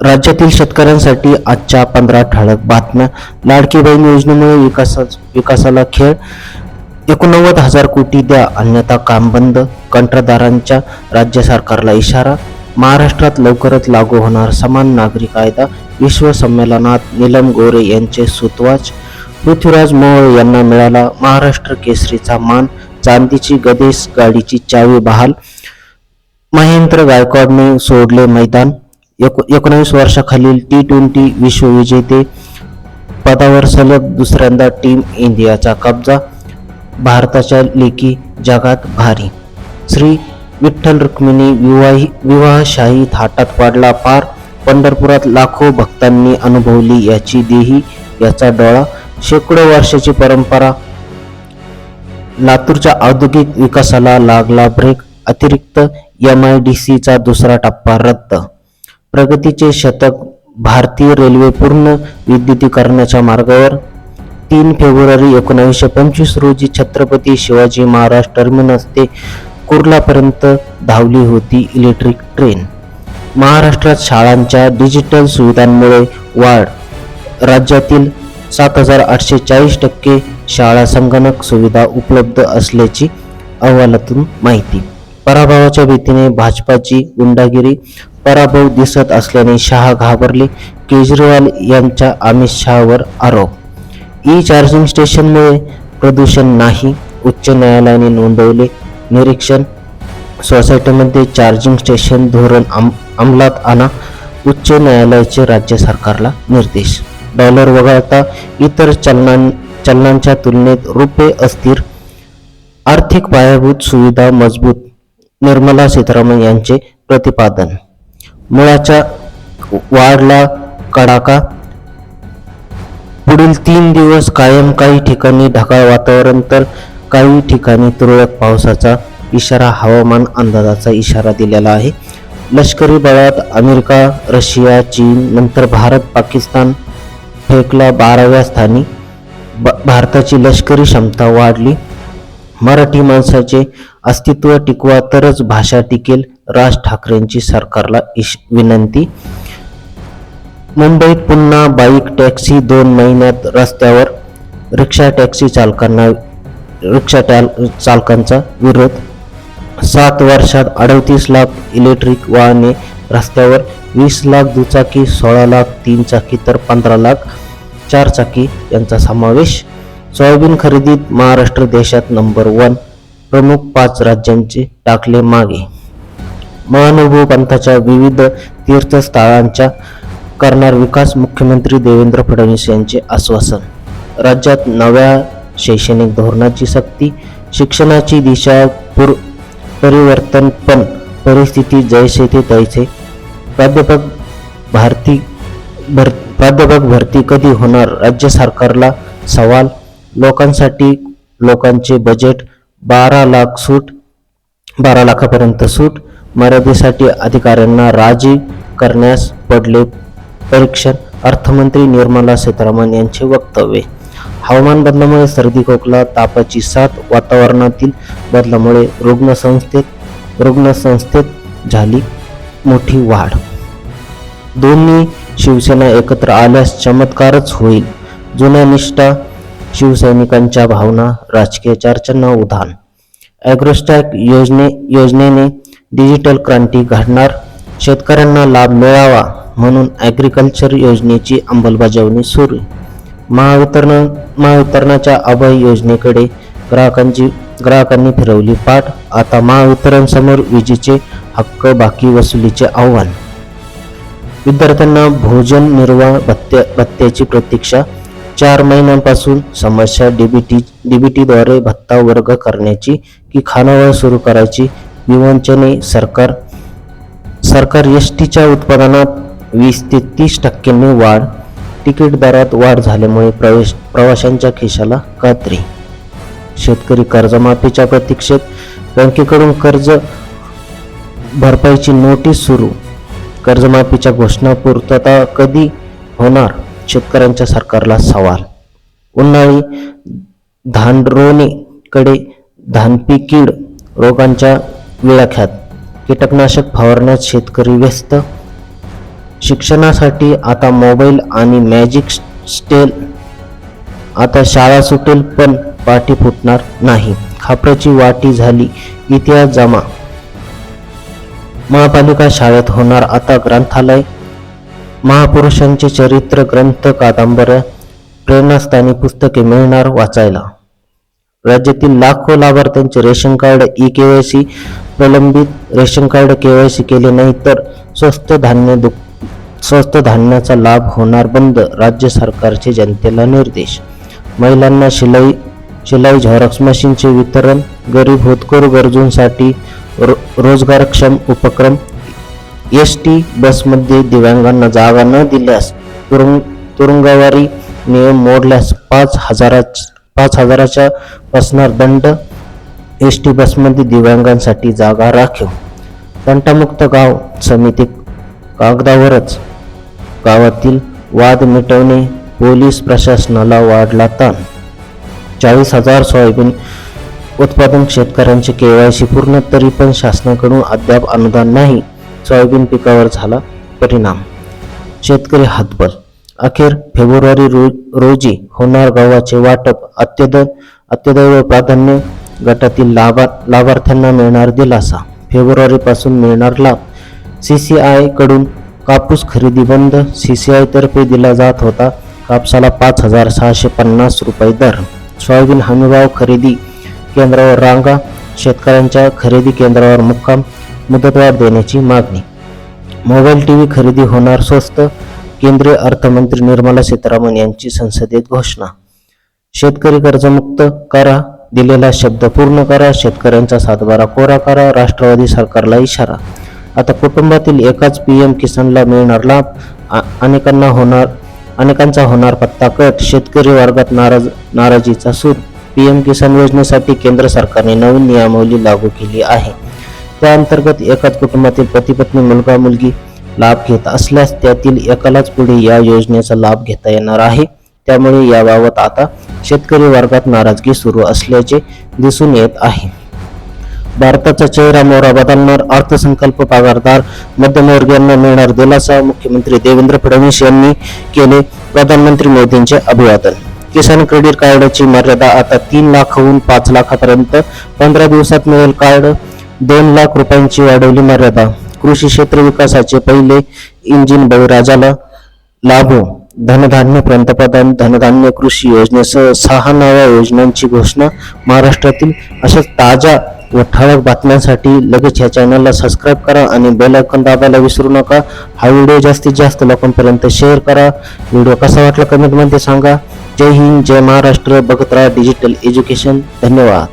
राज्यातील शेतकऱ्यांसाठी आजच्या पंधरा ठळक बातम्या. लाडकी बहीण योजनेमुळे विकासा विकासाला खेळ. एकोणनव्वद हजार कोटी द्या अन्यथा काम बंद. कंत्राटदारांच्या राज्य सरकारला इशारा. महाराष्ट्रात लवकरच लागू होणार समान नागरी कायदा. विश्व संमेलनात नीलम गोरे यांचे सुतवाच. पृथ्वीराज मोहोळ यांना मिळाला महाराष्ट्र केसरीचा मान. चांदीची गदेस गाडीची चावी बहाल. महेंद्र गायकवाडने सोडले मैदान. एकोणावीस वर्षाखालील टी ट्वेंटी विश्वविजेते पदावर सलग दुसऱ्यांदा टीम इंडियाचा कब्जा भारताच्या लेखी जगात भारी. श्री विठ्ठल रुक्मिणी विवाही विवाहशाही थाटात पाडला पार. पंढरपुरात लाखो भक्तांनी अनुभवली याची देही याचा डोळा. शेकडो वर्षाची परंपरा लातूरच्या औद्योगिक विकासाला लागला ब्रेक अतिरिक्त एम आय डी सीचा दुसरा टप्पा रद्द प्रगतीचे शतक भारतीय रेल्वे पूर्ण विद्युतीकरणाच्या मार्गावर. तीन फेब्रुवारी एकोणावीसशे पंचवीस रोजी छत्रपती शिवाजी महाराज टर्मिनस ते कुर्लापर्यंत धावली होती इलेक्ट्रिक ट्रेन. महाराष्ट्रात शाळांच्या डिजिटल सुविधांमुळे वाढ. राज्यातील सात हजार आठशे चाळीस टक्के शाळा संगणक सुविधा उपलब्ध असल्याची अहवालातून माहिती. पराभवाच्या भीतीने भाजपाची गुंडागिरी पराभव दिसत असल्याने शहा घाबरले. केजरीवाल यांच्या अमित शहावर आरोप. ई चार्जिंग स्टेशनमुळे प्रदूषण नाही उच्च न्यायालयाने नोंदवले निरीक्षण. सोसायटीमध्ये चार्जिंग स्टेशन धोरण अम अंमलात आणा उच्च न्यायालयाचे राज्य सरकारला निर्देश. डॉलर वगळता इतर चलनां चलनांच्या तुलनेत रुपये अस्थिर. आर्थिक पायाभूत सुविधा मजबूत. निर्मला सीतारामन यांचे प्रतिपादन मुळाच्या वाढला कडाका. पुढील तीन दिवस कायम काही ठिकाणी ढगाळ वातावरण तर काही ठिकाणी तुरळक पावसाचा इशारा हवामान अंदाजाचा इशारा दिलेला आहे. लष्करी बळात अमेरिका रशिया चीन नंतर भारत पाकिस्तान फेकला बाराव्या स्थानी. ब- भारताची लष्करी क्षमता वाढली. मराठी माणसाचे अस्तित्व टिकवा तरच भाषा टिकेल. राज ठाकरेंची सरकारला इश विनंती. मुंबईत पुन्हा बाईक टॅक्सी दोन महिन्यात रस्त्यावर रिक्षा टॅक्सी चालकांना रिक्षा टॅल- चालकांचा विरोध. सात वर्षात अडतीस लाख इलेक्ट्रिक वाहने रस्त्यावर वीस लाख दुचाकी सोळा लाख तीन चाकी तर पंधरा लाख चार चाकी यांचा समावेश. सोयाबीन खरेदीत महाराष्ट्र देशात नंबर वन प्रमुख पाच राज्यांचे टाकले मागे. महानुभव पंथाच्या विविध तीर्थस्थळांच्या करणार विकास मुख्यमंत्री देवेंद्र फडणवीस यांचे आश्वासन. राज्यात नव्या शैक्षणिक धोरणाची सक्ती शिक्षणाची दिशा पुर परिवर्तन पण परिस्थिती जैसे ते तैसे. प्राध्यापक भारती भर प्राध्यापक भरती कधी होणार? राज्य सरकारला सवाल लोकांसाठी लोकांचे बजेट बारा लाख सूट बारा लाखापर्यंत सूट मर्यादेसाठी अधिकाऱ्यांना राजी करण्यास पडले. परीक्षण अर्थमंत्री निर्मला सीतारामन यांचे वक्तव्य. हवामान बदलामुळे सर्दी खोकला तापाची साथ वातावरणातील बदलामुळे रुग्णसंस्थेत रुग्णसंस्थेत झाली मोठी वाढ. दोन्ही शिवसेना एकत्र आल्यास चमत्कारच होईल. जुन्या निष्ठा शिवसैनिकांच्या भावना राजकीय चर्चांना उधाण. ॲग्रोस्टॅक योजने योजनेने डिजिटल क्रांती घडणार? शेतकऱ्यांना लाभ मिळावा म्हणून ॲग्रिकल्चर योजनेची अंमलबजावणी सुरू. महावितरण महावितरणाच्या अभय योजनेकडे ग्राहकांची ग्राहकांनी फिरवली पाठ. आता महावितरण समोर विजेचे हक्क बाकी वसुलीचे आव्हान. विद्यार्थ्यांना भोजन निर्वाह भत्त्या भत्त्याची प्रतीक्षा. चार महिन्यांपासून समस्या डीबीटी डीबीटीद्वारे भत्ता वर्ग करण्याची की खानावळ सुरू करायची विवंचने सरकार सरकार एस टीच्या उत्पादनात वीस ते तीस टक्क्यांनी वाढ तिकीट दरात वाढ झाल्यामुळे प्रवेश प्रवाशांच्या खिशाला कात्री. शेतकरी कर्जमाफीच्या प्रतीक्षेत बँकेकडून कर्ज भरपाईची नोटीस सुरू. कर्जमाफीच्या घोषणा पूर्तता कधी होणार? शेतकऱ्यांच्या सरकारला सवाल. उन्हाळी धानरोणीकडे धानपी कीड रोगांच्या विळख्यात. कीटकनाशक फवारण्यात शेतकरी व्यस्त. शिक्षणासाठी आता मोबाईल आणि मॅजिक स्टेल. आता शाळा सुटेल पण पाठी फुटणार नाही. खापराची वाटी झाली इतिहास जमा. महापालिका शाळेत होणार आता ग्रंथालय. महापुरुषांचे चरित्र ग्रंथ कादंबऱ्या प्रेरणास्थानी पुस्तके मिळणार वाचायला. राज्यातील लाखो लाभार्थ्यांचे रेशन कार्ड ई केवायसी प्रलंबित रेशन कार्ड केवायसी केले नाही तर स्वस्त धान्य दु स्वस्त धान्याचा लाभ होणार बंद राज्य सरकारचे जनतेला निर्देश. महिलांना शिलाई शिलाई झेरॉक्स मशीनचे वितरण गरीब होतकर गरजूंसाठी रो रोजगारक्षम उपक्रम. एस टी बसमध्ये दिव्यांगांना जागा न दिल्यास तुरुंग तुरुंगवारी नियम मोडल्यास पाच हजाराच पाच हजाराच्या बसणार दंड. एस टी बसमध्ये दिव्यांगांसाठी जागा राखीव. तंटामुक्त गाव समिती कागदावरच. गावातील वाद मिटवणे पोलीस प्रशासनाला वाढला ताण. चाळीस हजार सोयाबीन उत्पादन शेतकऱ्यांचे केवायसी पूर्ण तरी पण शासनाकडून अद्याप अनुदान नाही. सोयाबीन पिकावर झाला परिणाम. शेतकरी हातबल अखेर फेब्रुवारी रो रोजी होणार गव्हाचे वाटप अत्यद अत्यदैव प्राधान्य गटातील लाभा लाभार्थ्यांना मिळणार दिलासा. फेब्रुवारीपासून मिळणार लाभ. सी सी आयकडून कापूस खरेदी बंद. सी सी आयतर्फे दिला जात होता कापसाला पाच हजार सहाशे पन्नास रुपये दर. सोयाबीन हमीभाव खरेदी केंद्रावर रांगा. शेतकऱ्यांच्या खरेदी केंद्रावर मुक्काम. मुदतवाढ देण्याची मागणी. मोबाईल टी व्ही खरेदी होणार स्वस्त. केंद्रीय अर्थमंत्री निर्मला सीतारामन यांची संसदेत घोषणा. शेतकरी कर्जमुक्त करा दिलेला शब्द पूर्ण करा शेतकऱ्यांचा सातबारा कोरा करा राष्ट्रवादी सरकारला इशारा. आता कुटुंबातील एकाच पी एम किसानला मिळणार लाभ आ- अनेकांना होणार अनेकांचा होणार पत्ता कट शेतकरी वर्गात नाराज नाराजीचा सूर. पी एम किसान योजनेसाठी केंद्र सरकारने नवीन नियमावली लागू केली आहे. त्याअंतर्गत एकाच कुटुंबातील पती पत्नी मुलगा मुलगी लाभ घेत असल्यास त्यातील एकालाच पुढे या योजनेचा लाभ घेता येणार आहे. त्यामुळे याबाबत आता शेतकरी वर्गात नाराजगी सुरू असल्याचे दिसून येत आहे. भारताचा चेहरा मोहरा बदलणार अर्थसंकल्प पगारदार मध्यमवर्गीयांना मिळणार दिलासा मुख्यमंत्री देवेंद्र फडणवीस यांनी केले प्रधानमंत्री मोदींचे अभिवादन. किसान क्रेडिट कार्डची मर्यादा आता तीन लाखाहून पाच लाखापर्यंत पंधरा दिवसात मिळेल. कार्ड दोन लाख रुपयांची वाढवली मर्यादा. कृषी क्षेत्र विकासाचे पहिले इंजिन बळीराजाला लाभो. धनधान्य पंतप्रधान धनधान्य कृषी योजनेसह सहा नव्या योजनांची घोषणा महाराष्ट्रातील अशा ताज्या व ठळक बातम्यांसाठी लगेच ह्या चॅनलला सबस्क्राईब करा आणि बेल आयकॉन दाबायला विसरू नका. हा व्हिडिओ जास्तीत जास्त लोकांपर्यंत शेअर करा. व्हिडिओ कसा वाटला कमेंटमध्ये सांगा. जय हिंद जय महाराष्ट्र. बघत राहा डिजिटल एज्युकेशन धन्यवाद.